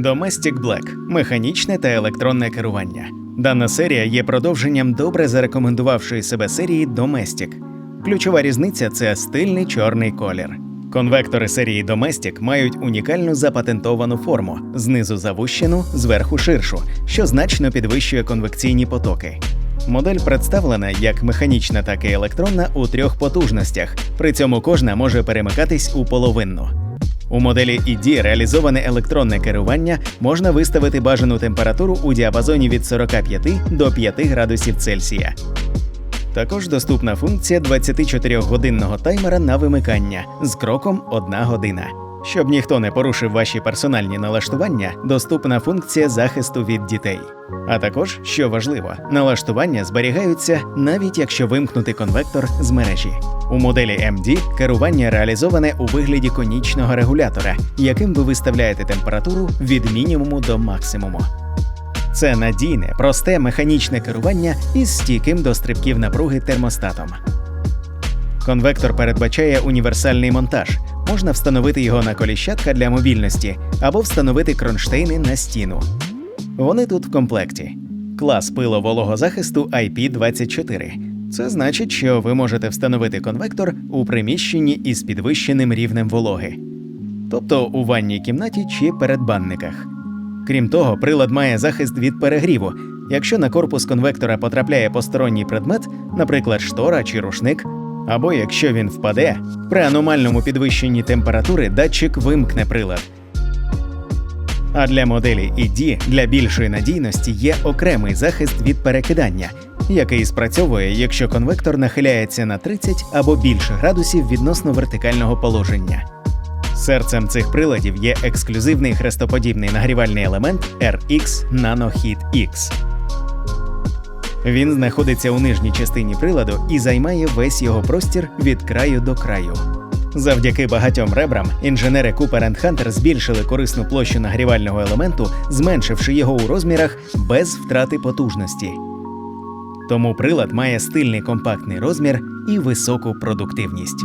Domestic Black механічне та електронне керування. Дана серія є продовженням добре зарекомендувавшої себе серії Domestic. Ключова різниця це стильний чорний колір. Конвектори серії Domestic мають унікальну запатентовану форму знизу завущену, зверху ширшу, що значно підвищує конвекційні потоки. Модель представлена як механічна, так і електронна у трьох потужностях. При цьому кожна може перемикатись у половинну. У моделі ED реалізоване електронне керування можна виставити бажану температуру у діапазоні від 45 до 5 градусів Цельсія. Також доступна функція 24-годинного таймера на вимикання з кроком 1 година. Щоб ніхто не порушив ваші персональні налаштування, доступна функція захисту від дітей. А також, що важливо, налаштування зберігаються навіть якщо вимкнути конвектор з мережі. У моделі MD керування реалізоване у вигляді конічного регулятора, яким ви виставляєте температуру від мінімуму до максимуму. Це надійне, просте механічне керування із стійким до стрибків напруги термостатом. Конвектор передбачає універсальний монтаж. Можна встановити його на коліщатка для мобільності або встановити кронштейни на стіну. Вони тут в комплекті. Клас пило-вологозахисту IP24. Це значить, що ви можете встановити конвектор у приміщенні із підвищеним рівнем вологи, тобто у ванній кімнаті чи передбанниках. Крім того, прилад має захист від перегріву. Якщо на корпус конвектора потрапляє посторонній предмет, наприклад, штора чи рушник, або якщо він впаде, при аномальному підвищенні температури датчик вимкне прилад. А для моделі ED для більшої надійності є окремий захист від перекидання, який спрацьовує, якщо конвектор нахиляється на 30 або більше градусів відносно вертикального положення. Серцем цих приладів є ексклюзивний хрестоподібний нагрівальний елемент RX NanoHeat X. Він знаходиться у нижній частині приладу і займає весь його простір від краю до краю. Завдяки багатьом ребрам інженери Cooper Hunter збільшили корисну площу нагрівального елементу, зменшивши його у розмірах без втрати потужності. Тому прилад має стильний компактний розмір і високу продуктивність.